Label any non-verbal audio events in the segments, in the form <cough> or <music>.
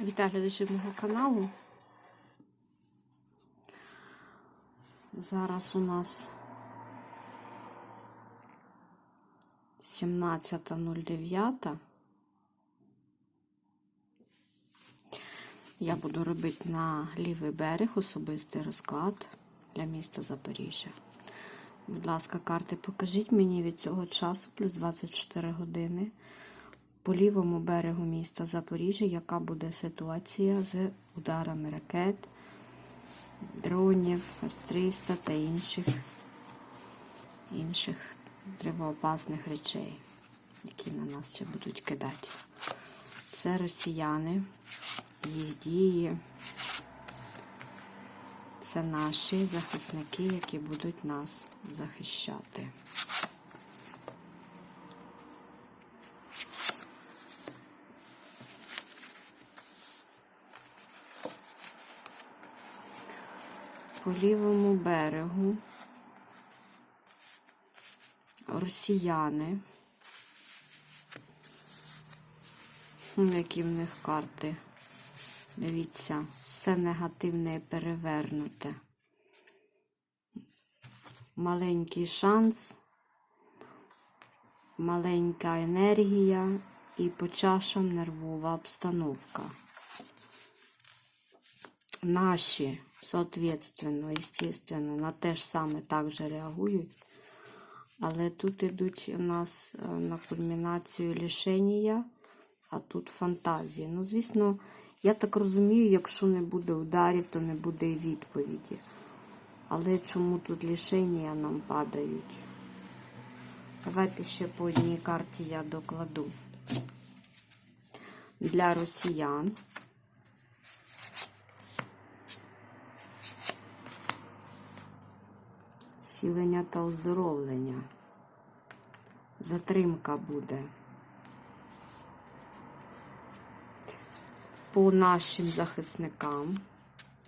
Вітаю глядачів мого каналу. Зараз у нас 17.09. Я буду робити на лівий берег особистий розклад для міста Запоріжжя. Будь ласка, карти, покажіть мені від цього часу, плюс 24 години по лівому берегу міста Запоріжжя, яка буде ситуація з ударами ракет, дронів, С-300 та інших, інших тривоопасних речей, які на нас ще будуть кидати. Це росіяни, їх дії. Це наші захисники, які будуть нас захищати. По лівому берегу росіяни, які в них карти. Дивіться, все негативне і перевернуте. Маленький шанс, маленька енергія і по чашам нервова обстановка. Наші, соответственно, естественно, на те ж саме так же реагують. Але тут ідуть у нас е, на кульмінацію лишення, а тут фантазії. Ну, звісно, я так розумію, якщо не буде ударів, то не буде і відповіді. Але чому тут лишення нам падають? Давайте ще по одній карті я докладу. Для росіян. Сілення та оздоровлення. Затримка буде. По нашим захисникам.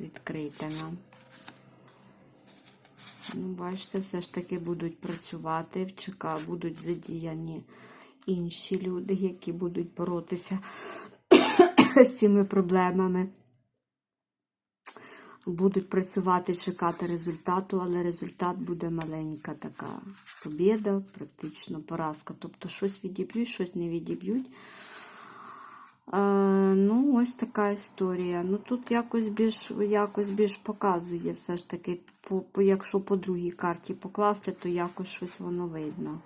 Відкрийте нам. Ну, бачите, все ж таки будуть працювати в ЧК, будуть задіяні інші люди, які будуть боротися <coughs> з цими проблемами. Будуть працювати, чекати результату, але результат буде маленька така побіда, практично поразка. Тобто щось відіб'ють, щось не відіб'ють. Е, ну, ось така історія. Ну, тут якось більш якось більш показує все ж таки, по, по, якщо по другій карті покласти, то якось щось воно видно.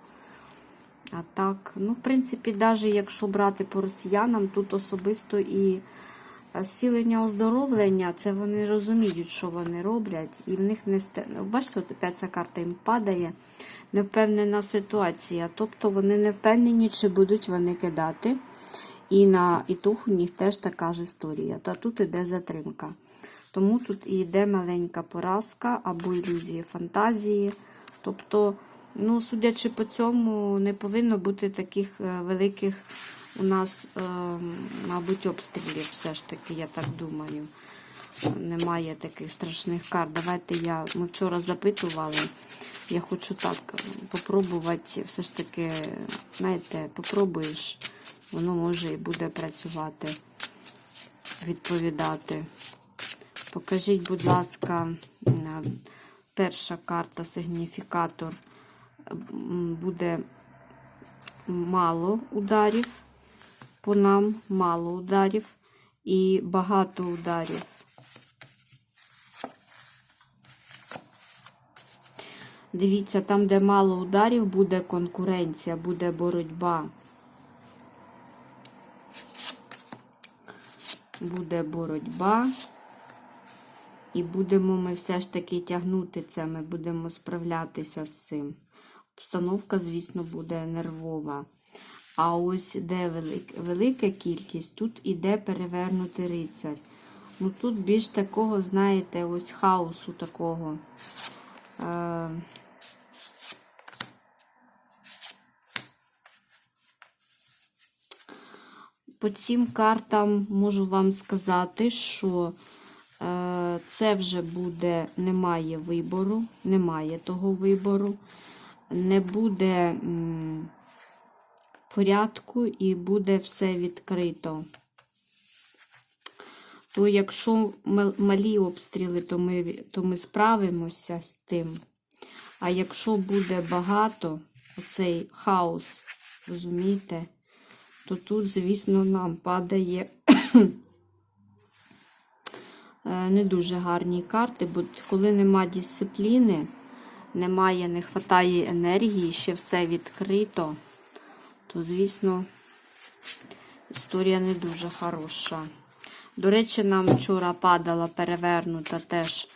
А так, ну, в принципі, навіть якщо брати по росіянам, тут особисто і зцілення оздоровлення, це вони розуміють, що вони роблять, і в них не. Бачите, от опять ця карта їм падає. Невпевнена ситуація. Тобто вони не впевнені, чи будуть вони кидати. І на ітог у них теж така ж історія. Та тут іде затримка. Тому тут і йде маленька поразка або ілюзії фантазії. Тобто, ну, судячи по цьому, не повинно бути таких е, великих у нас, е, мабуть, обстрілів. Все ж таки, я так думаю. Немає таких страшних карт. Давайте я. Ми вчора запитували. Я хочу так попробувати, все ж таки, знаєте, попробуєш воно може і буде працювати, відповідати. Покажіть, будь ласка, перша карта, сигніфікатор, буде мало ударів, по нам мало ударів і багато ударів. Дивіться, там, де мало ударів, буде конкуренція, буде боротьба. буде боротьба, і будемо ми все ж таки тягнути це, ми будемо справлятися з цим. Обстановка, звісно, буде нервова. А ось де велика, велика кількість, тут іде перевернутий рицар. Ну Тут більш такого, знаєте, ось хаосу такого. Е по цим картам можу вам сказати, що е, це вже буде, немає вибору, немає того вибору, не буде м, порядку і буде все відкрито. То якщо малі обстріли, то ми, то ми справимося з тим. А якщо буде багато, оцей хаос, розумієте, то тут, звісно, нам падає <coughs> е, не дуже гарні карти, бо коли нема дисципліни, немає, не вистачає енергії, ще все відкрито, то, звісно, історія не дуже хороша. До речі, нам вчора падала перевернута теж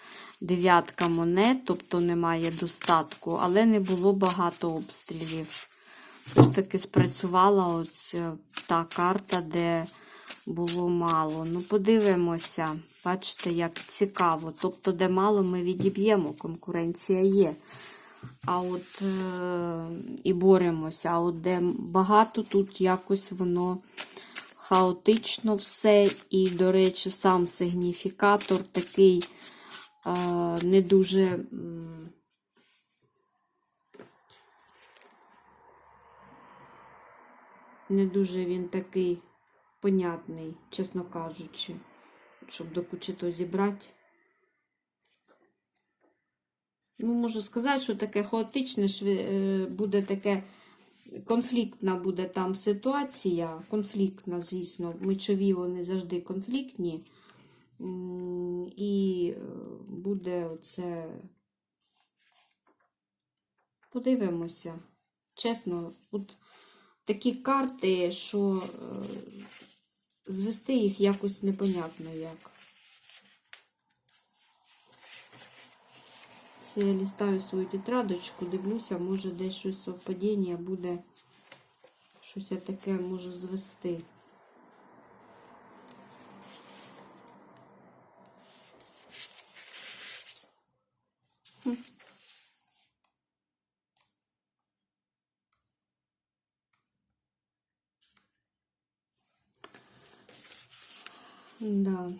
дев'ятка монет, тобто немає достатку, але не було багато обстрілів. Все ж таки спрацювала ось е, та карта, де було мало. Ну, подивимося. Бачите, як цікаво. Тобто, де мало, ми відіб'ємо, конкуренція є. А от е, і боремося. А от де багато, тут якось воно хаотично все. І, до речі, сам сигніфікатор такий е, не дуже. Не дуже він такий понятний, чесно кажучи, щоб до зібрати. Ну, можу сказати, що таке хаотичне е, буде таке конфліктна буде там ситуація. Конфліктна, звісно. Мечові вони завжди конфліктні. І е, буде оце. Подивимося. Чесно, от такі карти, що е, звести їх якось непонятно як. Це я лістаю свою тетрадочку, дивлюся, може десь щось совпадіння буде. Щось я таке можу звести. Да.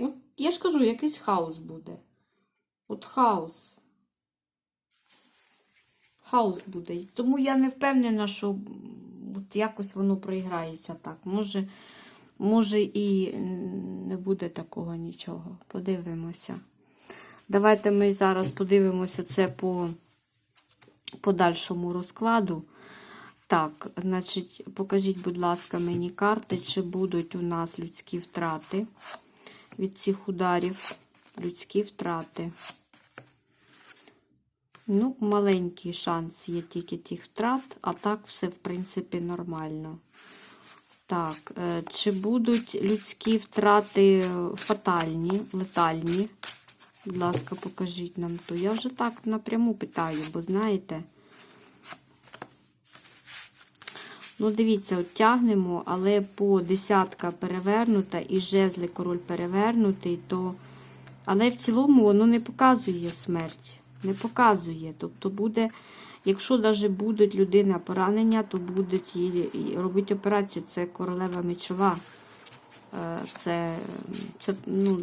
От я ж кажу, якийсь хаос буде. От хаос. Хаос буде. Тому я не впевнена, що от якось воно проіграється так. Може, може і не буде такого нічого. Подивимося. Давайте ми зараз подивимося це по подальшому розкладу. Так, значить, покажіть, будь ласка, мені карти, чи будуть у нас людські втрати від цих ударів. Людські втрати. Ну, маленький шанс є тільки тих втрат, а так все, в принципі, нормально. Так, е, чи будуть людські втрати фатальні, летальні? Будь ласка, покажіть нам то. Я вже так напряму питаю, бо знаєте. Ну, дивіться, от тягнемо, але по десятка перевернута і жезли король перевернутий, то. Але в цілому воно не показує смерть. Не показує. Тобто буде, якщо навіть будуть людина поранення, то будуть і робити операцію. Це королева мечова. Е, Це, це ну,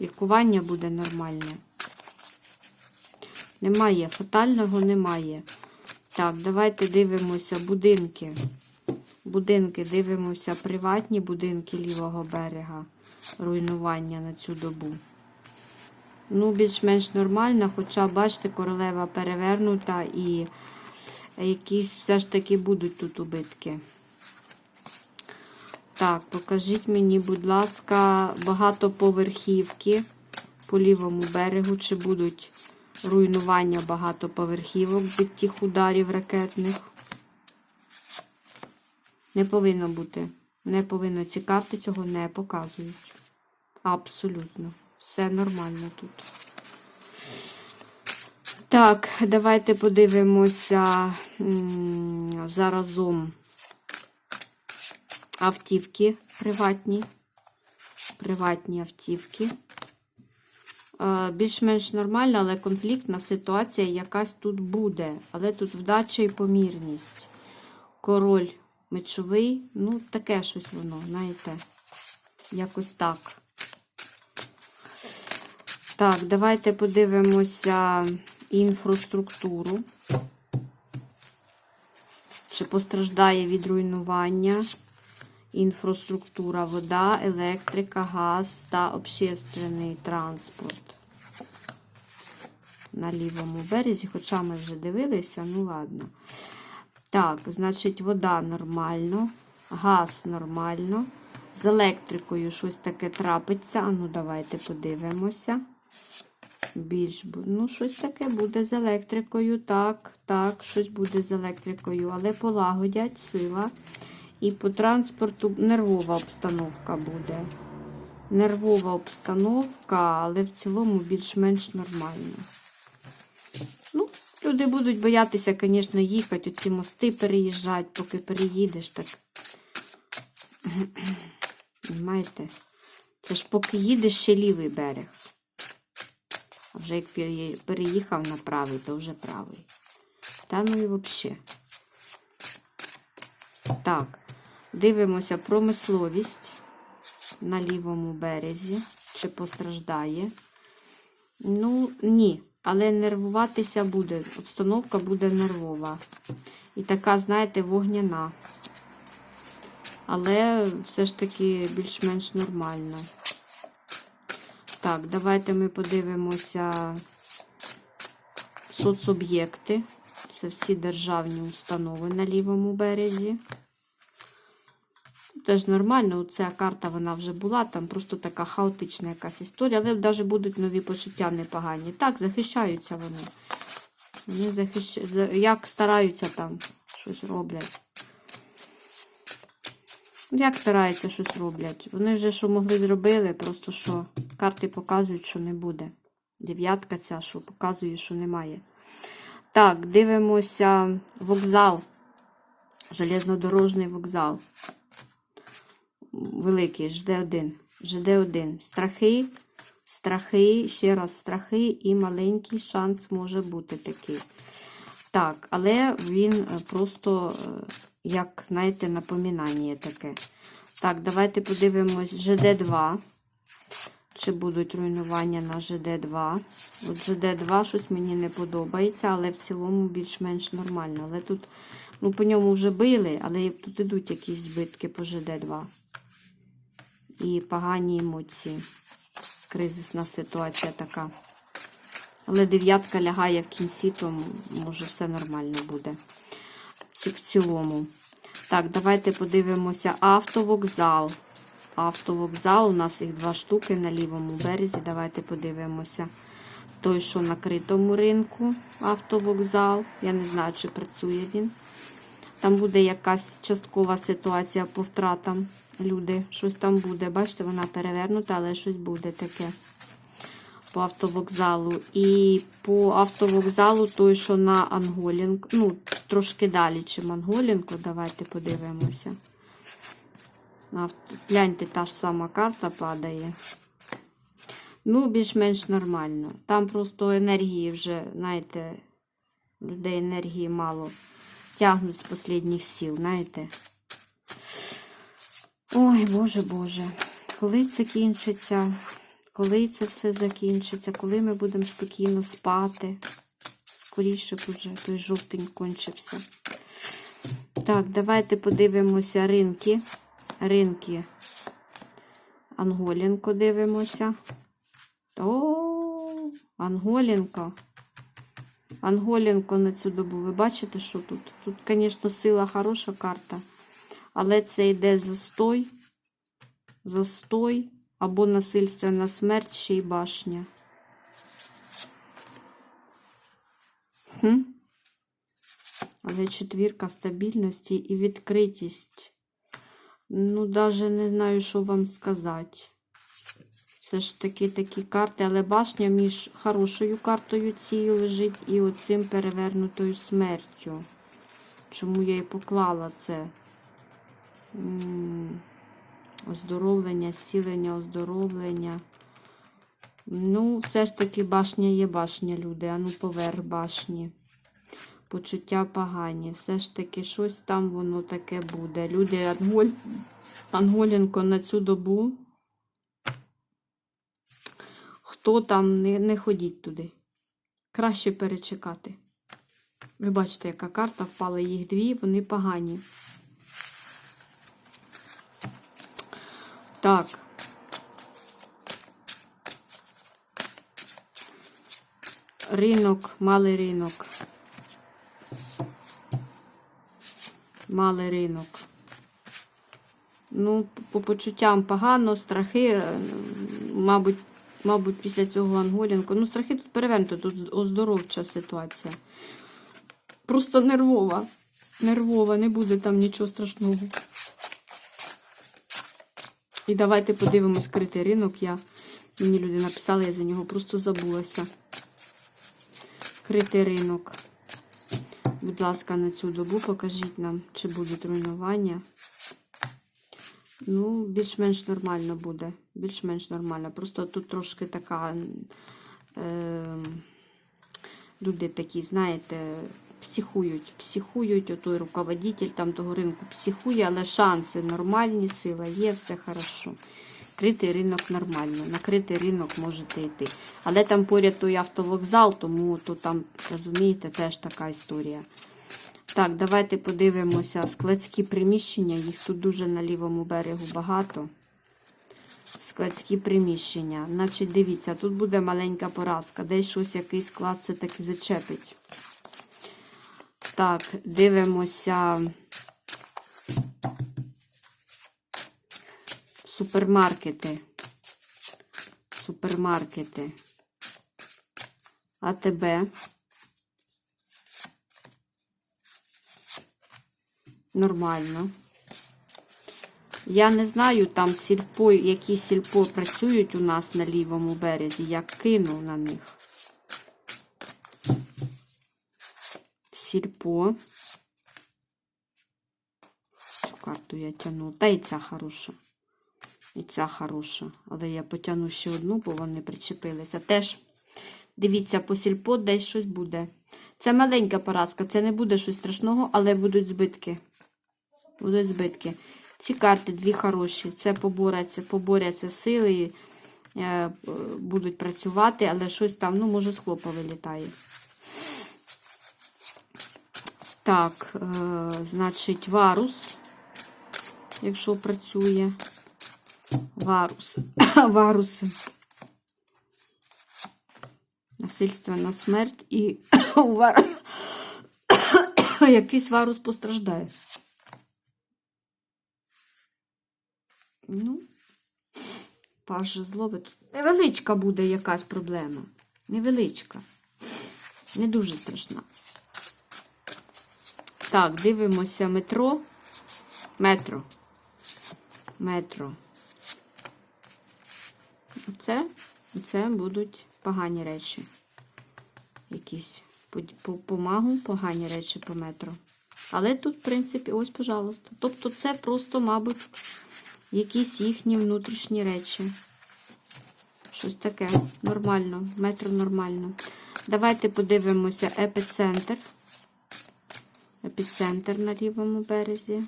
лікування буде нормальне. Немає, фатального немає. Так, давайте дивимося будинки. Будинки дивимося, приватні будинки лівого берега. Руйнування на цю добу. Ну, більш-менш нормально, хоча, бачите, королева перевернута і якісь все ж таки будуть тут убитки. Так, покажіть мені, будь ласка, багатоповерхівки по лівому берегу, чи будуть руйнування багатоповерхівок від тих ударів ракетних. Не повинно бути. Не повинно. Ці карти цього не показують. Абсолютно. Все нормально тут. Так, давайте подивимося заразом автівки приватні. Приватні автівки. Е, Більш-менш нормально, але конфліктна ситуація якась тут буде. Але тут вдача і помірність. Король мечовий, ну, таке щось воно, знаєте, якось так. Так, давайте подивимося інфраструктуру. Чи постраждає від руйнування інфраструктура, вода, електрика, газ та общественний транспорт на лівому березі, хоча ми вже дивилися, ну ладно. Так, значить, вода нормально, газ нормально. З електрикою щось таке трапиться. А ну, давайте подивимося. Більш, ну, щось таке буде з електрикою. Так, так, щось буде з електрикою, але полагодять сила. І по транспорту нервова обстановка буде. Нервова обстановка, але в цілому більш-менш нормально. Ну, люди будуть боятися, звісно, їхати, оці мости переїжджати, поки переїдеш, так. Понимаєте? Це ж поки їдеш ще лівий берег. А вже як переїхав на правий, то вже правий. Та ну і взагалі. Так, дивимося промисловість на лівому березі. Чи постраждає? Ну, ні. Але нервуватися буде. Обстановка буде нервова. І така, знаєте, вогняна. Але все ж таки більш-менш нормально. Так, давайте ми подивимося соцоб'єкти. Це всі державні установи на лівому березі. Теж нормально, ця карта вона вже була, там просто така хаотична якась історія, але навіть будуть нові почуття непогані. Так, захищаються вони. Вони захищають, як стараються там щось роблять. Як стараються щось роблять? Вони вже що могли зробили, просто що карти показують, що не буде. Дев'ятка ця, що показує, що немає. Так, дивимося вокзал. Железнодорожний вокзал. Великий, ЖД1. ЖД1. Страхи, страхи, ще раз страхи і маленький шанс може бути такий. Так, але він е, просто, е, як, знаєте, напоминання таке. Так, давайте подивимось ЖД2. Чи будуть руйнування на ЖД2. От ЖД2 щось мені не подобається, але в цілому більш-менш нормально. Але тут, ну, по ньому вже били, але тут ідуть якісь збитки по ЖД2. І погані емоції. Кризисна ситуація така. Але дев'ятка лягає в кінці, то може все нормально буде. В цілому. Так, давайте подивимося автовокзал. Автовокзал. У нас їх два штуки на лівому березі. Давайте подивимося. Той, що на критому ринку, автовокзал. Я не знаю, чи працює він. Там буде якась часткова ситуація по втратам. Люди, щось там буде. Бачите, вона перевернута, але щось буде таке по автовокзалу. І по автовокзалу той, що на Анголінку, ну, трошки далі, чим Анголінку. Давайте подивимося. Гляньте, та ж сама карта падає. Ну, більш-менш нормально. Там просто енергії вже, знаєте, людей енергії мало. Тягнуть з останніх сил, знаєте. Ой, Боже, Боже. Коли це кінчиться? Коли це все закінчиться? Коли ми будемо спокійно спати? Скоріше б уже той жовтень кончився. Так, давайте подивимося ринки. Ринки. Анголінко дивимося. О, Анголінко. Анголінко на цю добу. Ви бачите, що тут? Тут, звісно, сила хороша карта. Але це йде застой. Застой або насильственна смерть, ще й башня. Хм? Але четвірка стабільності і відкритість. Ну, навіть не знаю, що вам сказати. Все ж таки такі карти, але башня між хорошою картою цією лежить і оцим перевернутою смертю. Чому я і поклала це? Оздоровлення, зцілення, оздоровлення. Ну, все ж таки башня є башня, люди. А ну поверх башні. Почуття погані. Все ж таки щось там воно таке буде. Люди, Анголь... Анголінко на цю добу. Хто там, не, не ходіть туди. Краще перечекати. Ви бачите, яка карта впала їх дві, вони погані. Так. Ринок, малий ринок. Малий ринок. Ну, по почуттям погано, страхи, мабуть, мабуть, після цього Анголінку. Ну, страхи тут перевернуто, тут оздоровча ситуація. Просто нервова. Нервова, не буде там нічого страшного. І давайте подивимось критий ринок. Я, мені люди написали, я за нього просто забулася. Критий ринок. Будь ласка, на цю добу покажіть нам, чи будуть руйнування. Ну, більш-менш нормально буде. Більш-менш нормально. Просто тут трошки така. Е, люди такі, знаєте, психують, психують, отой руководитель там того ринку психує, але шанси нормальні, сила є, все хорошо. Критий ринок нормально, на критий ринок можете йти. Але там поряд той автовокзал, тому то там, розумієте, теж така історія. Так, давайте подивимося складські приміщення. Їх тут дуже на лівому берегу багато. Складські приміщення. Значить, дивіться, тут буде маленька поразка. Десь щось, якийсь склад все-таки зачепить. Так, дивимося. Супермаркети. Супермаркети. АТБ. Нормально. Я не знаю, там сільпо, які сільпо працюють у нас на лівому березі. Я кину на них. Сільпо. Цю карту я тяну. Та і ця хороша. І ця хороша. Але я потягну ще одну, бо вони причепилися. Теж, дивіться, по сільпо десь щось буде. Це маленька поразка, це не буде щось страшного, але будуть збитки. Будуть збитки. Ці карти дві хороші. Це поборяться, поборяться сили, е, будуть працювати, але щось там, ну, може, з хлопа вилітає. Так, е, значить, варус, якщо працює. Варус. <coughs> Варус. Насильственна смерть і <coughs> <coughs> якийсь варус постраждає. Ну, паж злови тут. Невеличка буде якась проблема. Невеличка. Не дуже страшна. Так, дивимося метро. Метро. Метро. Оце, оце будуть погані речі. Якісь по, по, по погані речі по метро. Але тут, в принципі, ось, пожалуйста. Тобто це просто, мабуть, якісь їхні внутрішні речі. Щось таке. Нормально. Метро нормально. Давайте подивимося епіцентр. Епіцентр на лівому березі.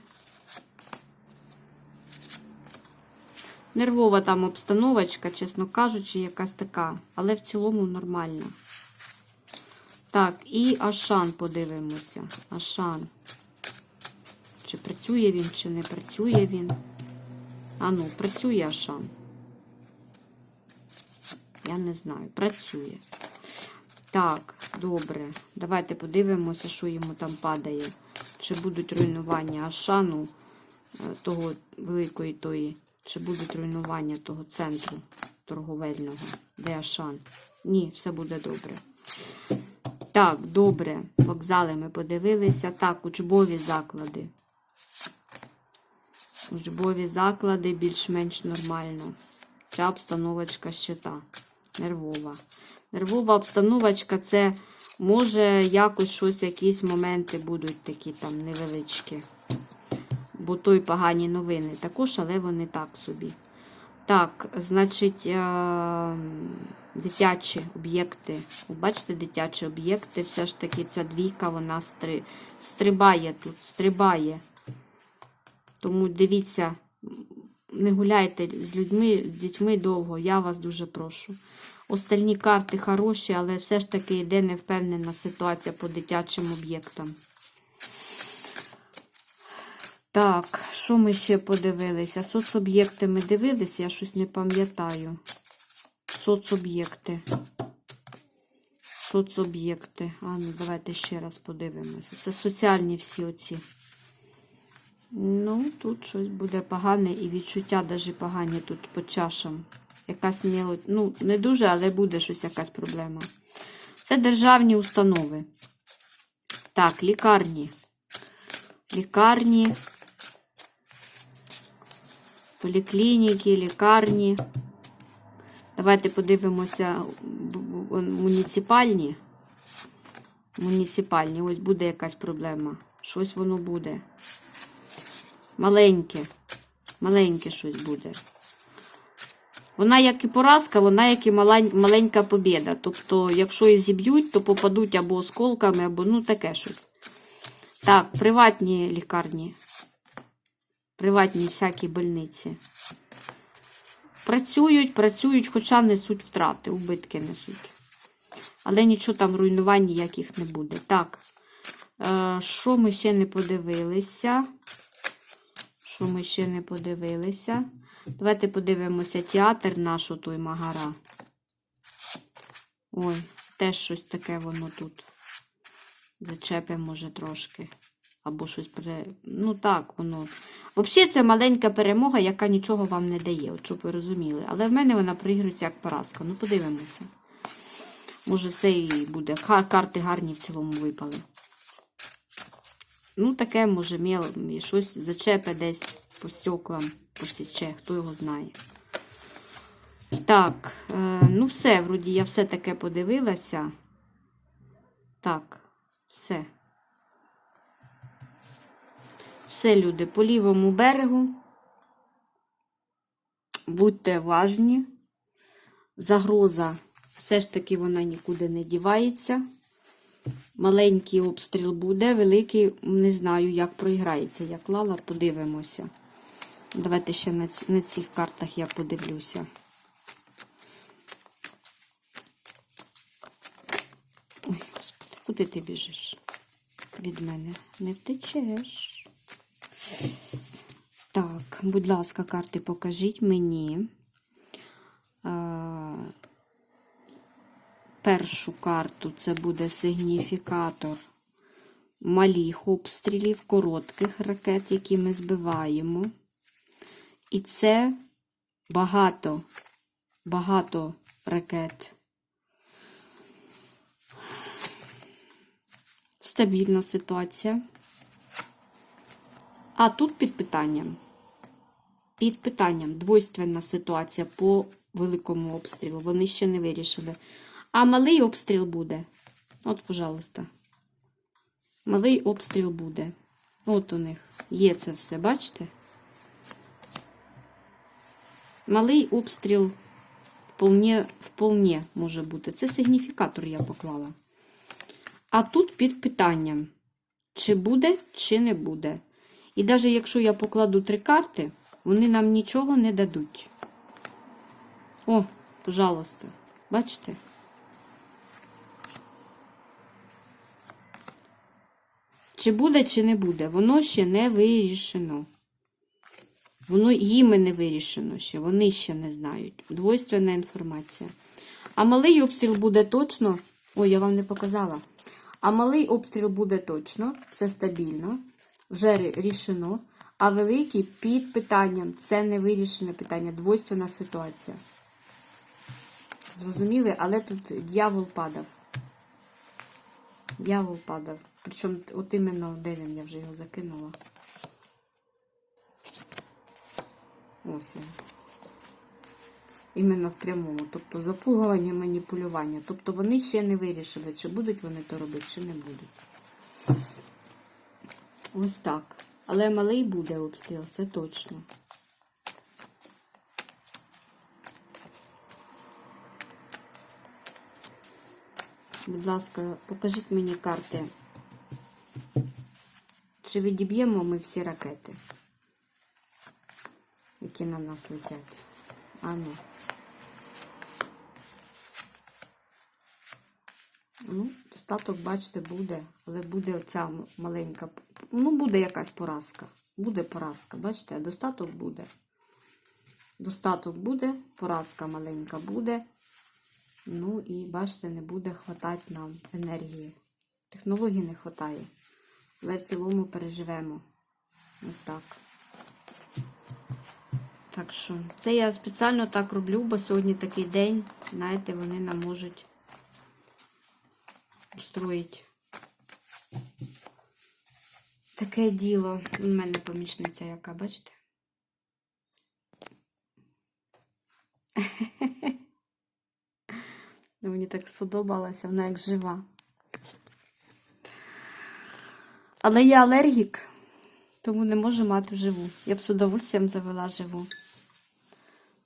Нервова там обстановочка, чесно кажучи, якась така. Але в цілому нормальна. Так, і Ашан подивимося. Ашан. Чи працює він, чи не працює він. А ну, працює Ашан. Я не знаю. Працює. Так, добре. Давайте подивимося, що йому там падає. Чи будуть руйнування Ашану, е, того великої тої, чи будуть руйнування того центру торговельного, де Ашан. Ні, все буде добре. Так, добре. Вокзали ми подивилися. Так, учбові заклади. Учбові заклади більш-менш нормально. Ця обстановочка ще. Нервова. Нервова обстановочка це може якось щось, якісь моменти будуть такі там невеличкі. Бо то й погані новини також, але вони так собі. Так, значить, е, дитячі об'єкти. Бачите, дитячі об'єкти. Все ж таки ця двійка, вона стри... стрибає тут, стрибає. Тому дивіться, не гуляйте з людьми, з дітьми довго, я вас дуже прошу. Остальні карти хороші, але все ж таки йде невпевнена ситуація по дитячим об'єктам. Так, що ми ще подивилися? Соцоб'єкти ми дивилися, я щось не пам'ятаю. Соцоб'єкти. Соцоб'єкти. А, ну давайте ще раз подивимося. Це соціальні всі оці. Ну, тут щось буде погане і відчуття даже погані тут по чашам. Якась мелодь. Ну, не дуже, але буде щось якась проблема. Це державні установи. Так, лікарні. Лікарні. Поліклініки, лікарні. Давайте подивимося муніципальні. Муніципальні. Ось буде якась проблема. Щось воно буде. Маленьке. Маленьке щось буде. Вона як і поразка, вона як і маленька побіда. Тобто, якщо і зіб'ють, то попадуть або осколками, або ну таке щось. Так, приватні лікарні. Приватні всякі больниці. Працюють, працюють, хоча несуть втрати, убитки несуть. Але нічого там руйнувань ніяких не буде. Так, е, що ми ще не подивилися? Що ми ще не подивилися? Давайте подивимося театр наш, той Магара. Ой, теж щось таке воно тут. Зачепи, може, трошки. Або щось. Ну так, воно. Взагалі, це маленька перемога, яка нічого вам не дає, от щоб ви розуміли. Але в мене вона проігрується як поразка. Ну, подивимося. Може, все і буде. Карти гарні в цілому випали. Ну, таке, може, міл, і щось зачепе десь по стеклам, посіче, хто його знає. Так, е, ну все, вроді, я все таке подивилася. Так, все. Все, люди, по лівому берегу. Будьте важні. Загроза, все ж таки, вона нікуди не дівається. Маленький обстріл буде, великий, не знаю, як проіграється. Я клала, подивимося. Давайте ще на, на цих картах я подивлюся. Ой, господи, куди ти біжиш? Від мене не втечеш. Так, будь ласка, карти, покажіть мені. Першу карту це буде сигніфікатор малих обстрілів, коротких ракет, які ми збиваємо. І це багато, багато ракет. Стабільна ситуація. А тут під питанням. Під питанням двойственна ситуація по великому обстрілу. Вони ще не вирішили. А малий обстріл буде. От, пожалуйста. Малий обстріл буде. От у них є це все, бачите? Малий обстріл вполне, вполне може бути. Це сигніфікатор я поклала. А тут під питанням, чи буде, чи не буде. І навіть якщо я покладу три карти, вони нам нічого не дадуть. О, пожалуйста, бачите? Чи буде, чи не буде, воно ще не вирішено. Воно їм не вирішено ще, вони ще не знають. Двойственна інформація. А малий обстріл буде точно. Ой, я вам не показала. А малий обстріл буде точно, це стабільно, вже рішено. А великий під питанням це не вирішене питання, двойственна ситуація. Зрозуміли, але тут дьявол падав. Дьявол падав. Причому от іменно де він, я вже його закинула. Ось він. Іменно в прямому. Тобто запугування, маніпулювання. Тобто вони ще не вирішили, чи будуть вони то робити, чи не будуть. Ось так. Але малий буде обстріл, це точно. Будь ласка, покажіть мені карти. Чи відіб'ємо ми всі ракети, які на нас летять? А ну. Достаток, бачите, буде, але буде оця маленька. Ну, буде якась поразка. Буде поразка, бачите, достаток буде. Достаток буде, поразка маленька буде. Ну і бачите, не буде хватати нам енергії. Технологій не вистачає. Але в цілому переживемо. Ось так. Так що, це я спеціально так роблю, бо сьогодні такий день, знаєте, вони нам можуть устроїть таке діло. У мене помічниця яка, бачите? <laughs> Мені так сподобалося, вона як жива. Але я алергік, тому не можу мати живу. Я б з удовольствием завела живу.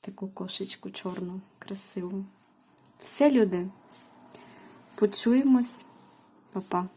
Таку кошечку чорну, красиву. Все, люди. Почуємось. Па-па.